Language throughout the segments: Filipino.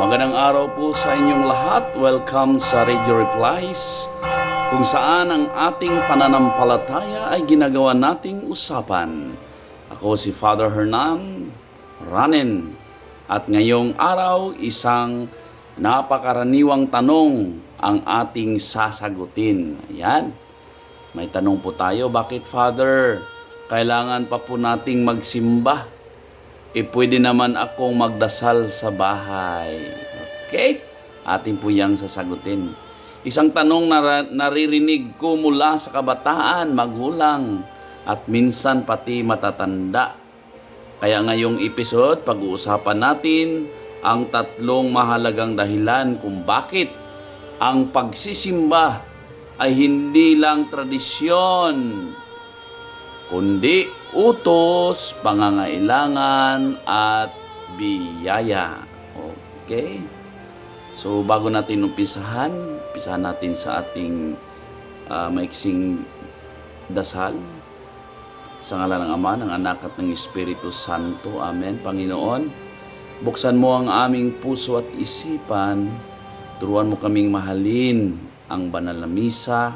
Magandang araw po sa inyong lahat. Welcome sa Radio Replies, kung saan ang ating pananampalataya ay ginagawa nating usapan. Ako si Father Hernan Ranen at ngayong araw isang napakaraniwang tanong ang ating sasagutin. Ayan. May tanong po tayo, bakit Father? Kailangan pa po nating magsimba eh pwede naman akong magdasal sa bahay. Okay? Atin po yang sasagutin. Isang tanong na naririnig ko mula sa kabataan, magulang, at minsan pati matatanda. Kaya ngayong episode, pag-uusapan natin ang tatlong mahalagang dahilan kung bakit ang pagsisimba ay hindi lang tradisyon, kundi utos, pangangailangan, at biyaya. Okay? So, bago natin umpisahan, umpisahan natin sa ating ah, maiksing dasal. Sa ngala ng Ama, ng Anak at ng Espiritu Santo. Amen. Panginoon, buksan mo ang aming puso at isipan. Turuan mo kaming mahalin ang banal na misa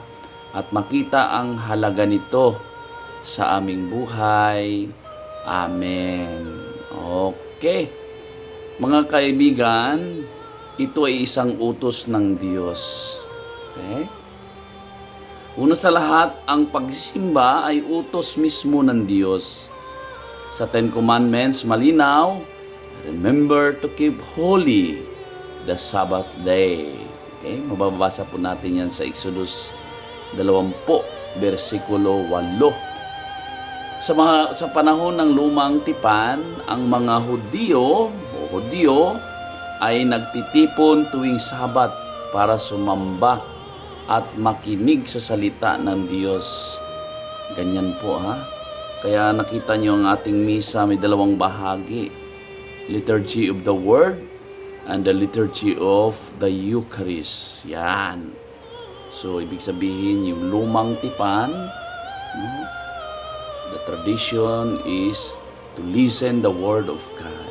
at makita ang halaga nito sa aming buhay. Amen. Okay. Mga kaibigan, ito ay isang utos ng Diyos. Okay? Una sa lahat, ang pagsisimba ay utos mismo ng Diyos. Sa Ten Commandments, malinaw, remember to keep holy the Sabbath day. Okay? Mababasa po natin yan sa Exodus 20, versikulo 8. Sa mga sa panahon ng lumang tipan, ang mga Hudyo o Hudyo ay nagtitipon tuwing Sabat para sumamba at makinig sa salita ng Diyos. Ganyan po ha. Kaya nakita niyo ang ating misa may dalawang bahagi. Liturgy of the Word and the Liturgy of the Eucharist. Yan. So, ibig sabihin, yung lumang tipan, no? The tradition is to listen the Word of God.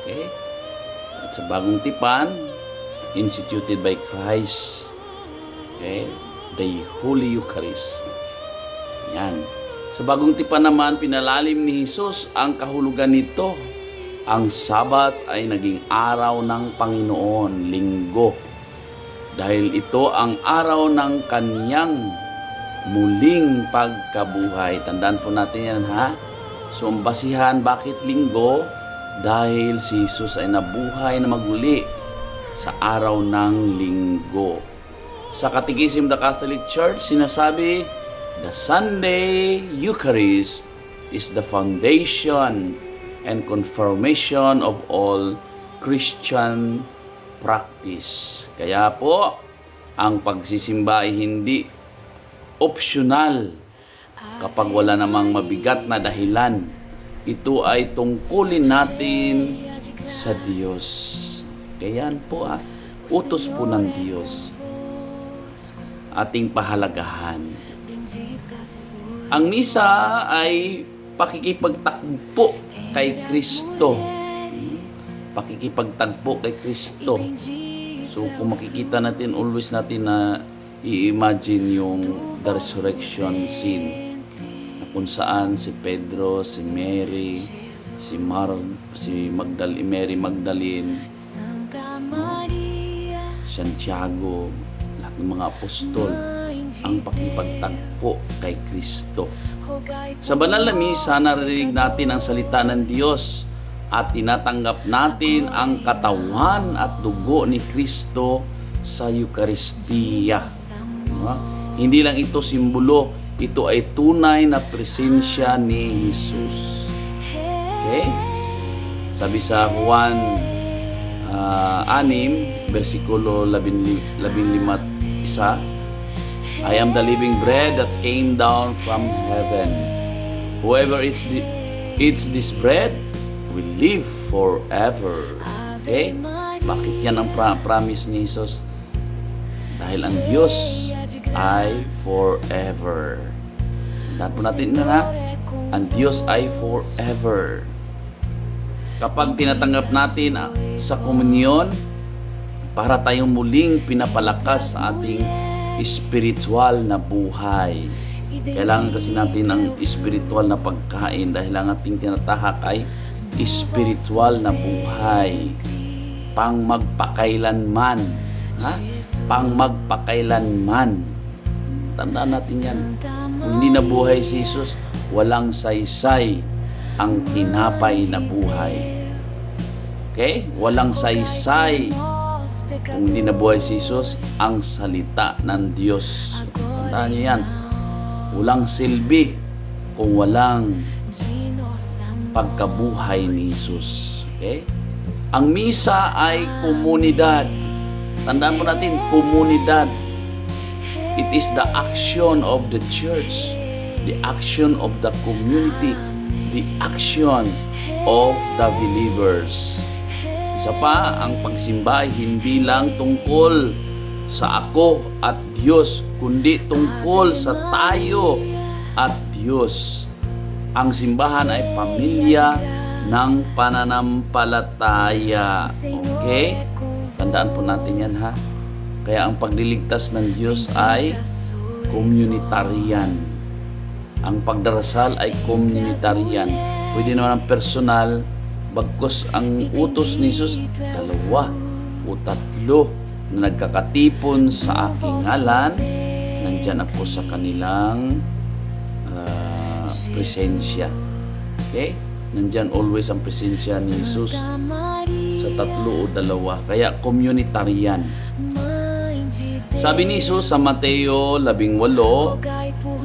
Okay? At sa bagong tipan, instituted by Christ, okay? the Holy Eucharist. Yan. Sa bagong tipan naman, pinalalim ni Jesus ang kahulugan nito. Ang Sabat ay naging araw ng Panginoon, linggo. Dahil ito ang araw ng kanyang muling pagkabuhay. Tandaan po natin yan ha. So ang basihan, bakit linggo? Dahil si Jesus ay nabuhay na maguli sa araw ng linggo. Sa Catechism of the Catholic Church, sinasabi, The Sunday Eucharist is the foundation and confirmation of all Christian practice. Kaya po, ang pagsisimba ay hindi optional kapag wala namang mabigat na dahilan. Ito ay tungkulin natin sa Diyos. Kaya po ah, utos po ng Diyos. Ating pahalagahan. Ang misa ay pakikipagtakbo kay Kristo. Pakikipagtagpo kay Kristo. So kung makikita natin, always natin na i-imagine yung the resurrection scene na kung saan si Pedro, si Mary, si Mar, si Magdal Mary Magdalene, Santiago, lahat ng mga apostol ang pakipagtagpo kay Kristo. Sa banal na misa, naririnig natin ang salita ng Diyos at tinatanggap natin ang katawan at dugo ni Kristo sa Eukaristiya. Diba? Hindi lang ito simbolo, ito ay tunay na presensya ni Jesus. Okay? Sabi sa Juan uh, 6, versikulo 15, 15 isa, I am the living bread that came down from heaven. Whoever eats, the, eats this bread will live forever. Okay? Bakit yan ang pra- promise ni Jesus? Dahil ang Diyos ay forever. Tandaan po natin na na, ang Diyos ay forever. Kapag tinatanggap natin ah, sa komunyon para tayong muling pinapalakas sa ating spiritual na buhay. Kailangan kasi natin ng spiritual na pagkain dahil ang ating tinatahak ay spiritual na buhay. Pang magpakailanman. Ha? Pang magpakailanman. Tandaan natin yan. Kung hindi nabuhay si Jesus, walang saysay ang tinapay na buhay. Okay? Walang saysay kung hindi nabuhay si Jesus, ang salita ng Diyos. Tandaan niyo yan. Walang silbi kung walang pagkabuhay ni Jesus. Okay? Ang misa ay komunidad. Tandaan mo natin, komunidad. It is the action of the church, the action of the community, the action of the believers. Isa pa, ang pagsimba ay hindi lang tungkol sa ako at Diyos, kundi tungkol sa tayo at Diyos. Ang simbahan ay pamilya ng pananampalataya. Okay? Tandaan po natin yan ha. Kaya ang pagliligtas ng Diyos ay komunitarian. Ang pagdarasal ay komunitarian. Pwede naman ang personal, bagkos ang utos ni Jesus, dalawa o tatlo na nagkakatipon sa aking ngalan, nandyan ako sa kanilang ah, presensya. Okay? Nandyan always ang presensya ni Jesus sa tatlo o dalawa. Kaya communitarian. Sabi ni Jesus sa Mateo 18,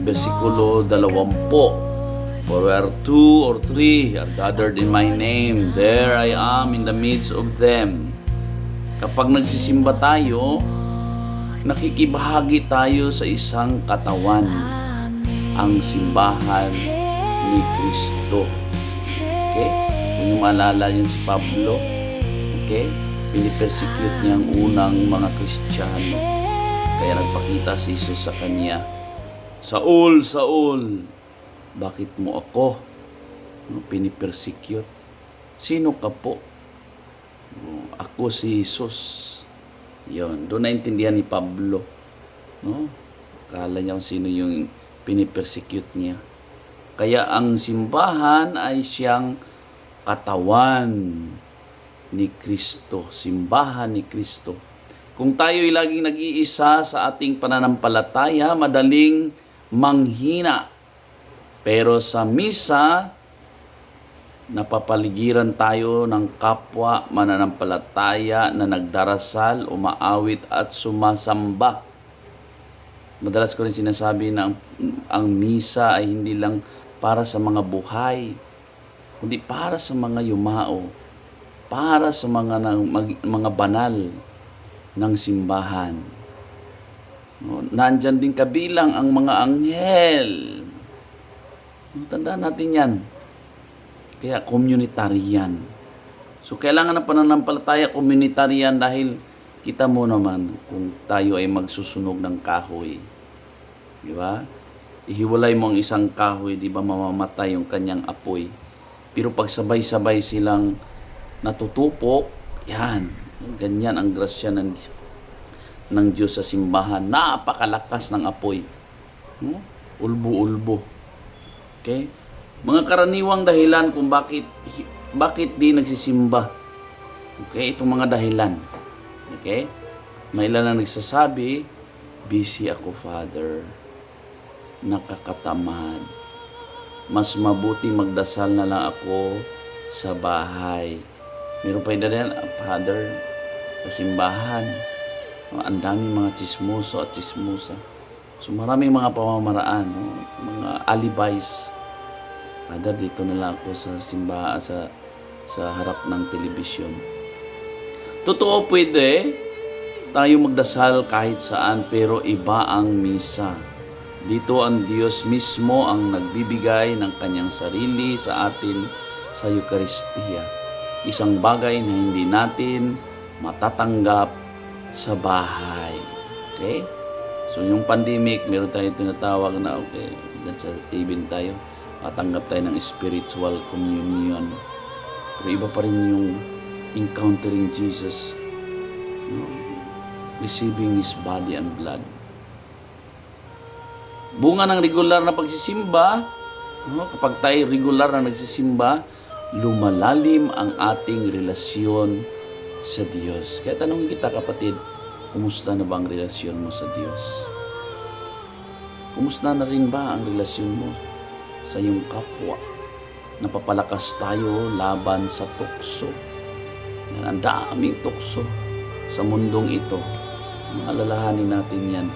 versikulo 20, For where two or three are gathered in my name, there I am in the midst of them. Kapag nagsisimba tayo, nakikibahagi tayo sa isang katawan, ang simbahan ni Kristo. Okay? Kung yung maalala yun si Pablo, okay? Pinipersecute niya ang unang mga Kristiyano. Kaya nagpakita si Jesus sa kanya, Saul, Saul, bakit mo ako no, pinipersecute? Sino ka po? No, ako si Jesus. Yon, doon naintindihan ni Pablo. No? Kala niya kung sino yung pinipersecute niya. Kaya ang simbahan ay siyang katawan ni Kristo. Simbahan ni Kristo. Kung tayo ay laging nag-iisa sa ating pananampalataya, madaling manghina. Pero sa misa, napapaligiran tayo ng kapwa mananampalataya na nagdarasal, umaawit at sumasamba. Madalas ko rin sinasabi na ang, ang misa ay hindi lang para sa mga buhay, kundi para sa mga yumao, para sa mga, mga banal ng simbahan. No, Nandyan din kabilang ang mga anghel. Tandaan natin yan. Kaya communitarian. So kailangan ng pananampalataya communitarian dahil kita mo naman kung tayo ay magsusunog ng kahoy. Di ba? Ihiwalay mo ang isang kahoy, di ba mamamatay yung kanyang apoy. Pero pag sabay-sabay silang natutupok, yan, ganyan ang grasya ng, ng Diyos sa simbahan. Napakalakas ng apoy. No? Ulbo-ulbo. Okay? Mga karaniwang dahilan kung bakit bakit di nagsisimba. Okay? Itong mga dahilan. Okay? May ilan na nagsasabi, busy ako, Father. Nakakatamad. Mas mabuti magdasal na lang ako sa bahay. Meron pa yung dahilan, "Ah, Father, sa simbahan. Ang daming mga chismoso at chismosa. So maraming mga pamamaraan, mga alibis. Father, dito na lang ako sa simbahan, sa, sa harap ng telebisyon. Totoo pwede tayo magdasal kahit saan pero iba ang misa. Dito ang Diyos mismo ang nagbibigay ng kanyang sarili sa atin sa Eucharistia. Isang bagay na hindi natin matatanggap sa bahay. Okay? So yung pandemic, meron tayong tinatawag na okay, sa TV tayo, matanggap tayo ng spiritual communion. Pero iba pa rin yung encountering Jesus. No? receiving His body and blood. Bunga ng regular na pagsisimba, no, kapag tayo regular na nagsisimba, lumalalim ang ating relasyon sa Diyos. Kaya tanongin kita kapatid, kumusta na ba ang relasyon mo sa Diyos? Kumusta na rin ba ang relasyon mo sa iyong kapwa? Napapalakas tayo laban sa tukso. Ang daming tukso sa mundong ito. Maalalahanin natin yan.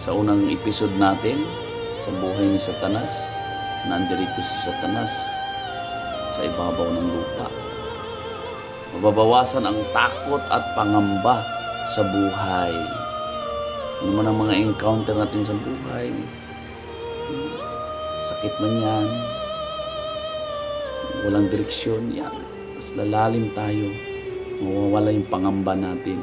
Sa unang episode natin, sa buhay ni Satanas, nandirito si Satanas sa ibabaw ng lupa. Mababawasan ang takot at pangamba sa buhay. Ano man ang mga encounter natin sa buhay, sakit man yan, walang direksyon, yan. Mas lalalim tayo, mawawala yung pangamba natin.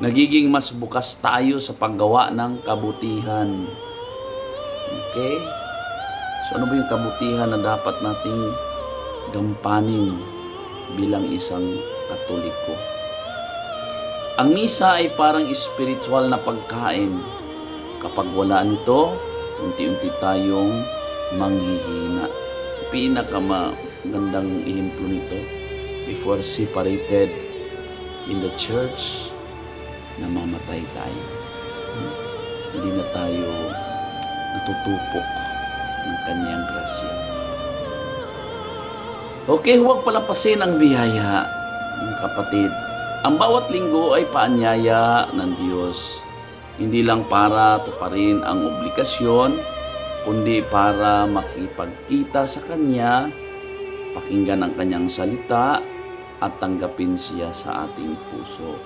Nagiging mas bukas tayo sa paggawa ng kabutihan. Okay? So ano ba yung kabutihan na dapat nating gampanin bilang isang katoliko? Ang misa ay parang spiritual na pagkain. Kapag wala nito, unti-unti tayong manghihina. Pinakamagandang ehemplo nito, before separated in the church, namamatay tayo. Hindi na tayo natutupok ng kanyang grasya. Okay, huwag palapasin ang biyaya, mga kapatid. Ang bawat linggo ay paanyaya ng Diyos. Hindi lang para tuparin ang obligasyon, kundi para makipagkita sa Kanya, pakinggan ang Kanyang salita, at tanggapin siya sa ating puso.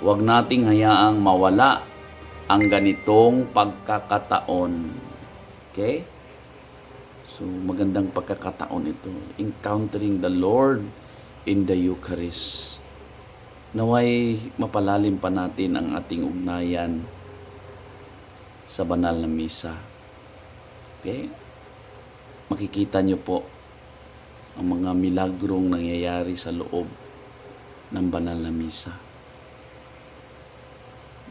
Huwag nating hayaang mawala ang ganitong pagkakataon. Okay? So, magandang pagkakataon ito. Encountering the Lord in the Eucharist. Naway mapalalim pa natin ang ating ugnayan sa banal na misa. Okay? Makikita niyo po ang mga milagrong nangyayari sa loob ng banal na misa.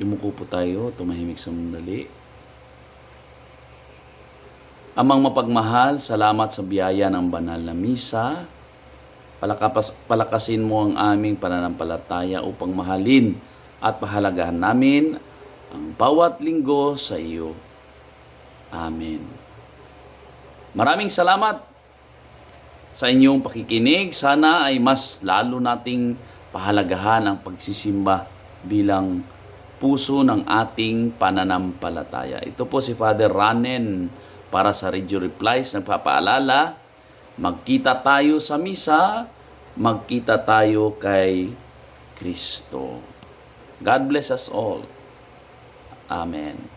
Yumuko po tayo, tumahimik sa mundali. Amang mapagmahal, salamat sa biyaya ng banal na misa. Palakapas, palakasin mo ang aming pananampalataya upang mahalin at pahalagahan namin ang bawat linggo sa iyo. Amen. Maraming salamat sa inyong pakikinig. Sana ay mas lalo nating pahalagahan ang pagsisimba bilang puso ng ating pananampalataya. Ito po si Father Ranen para sa Radio Replies. Nagpapaalala, magkita tayo sa misa, magkita tayo kay Kristo. God bless us all. Amen.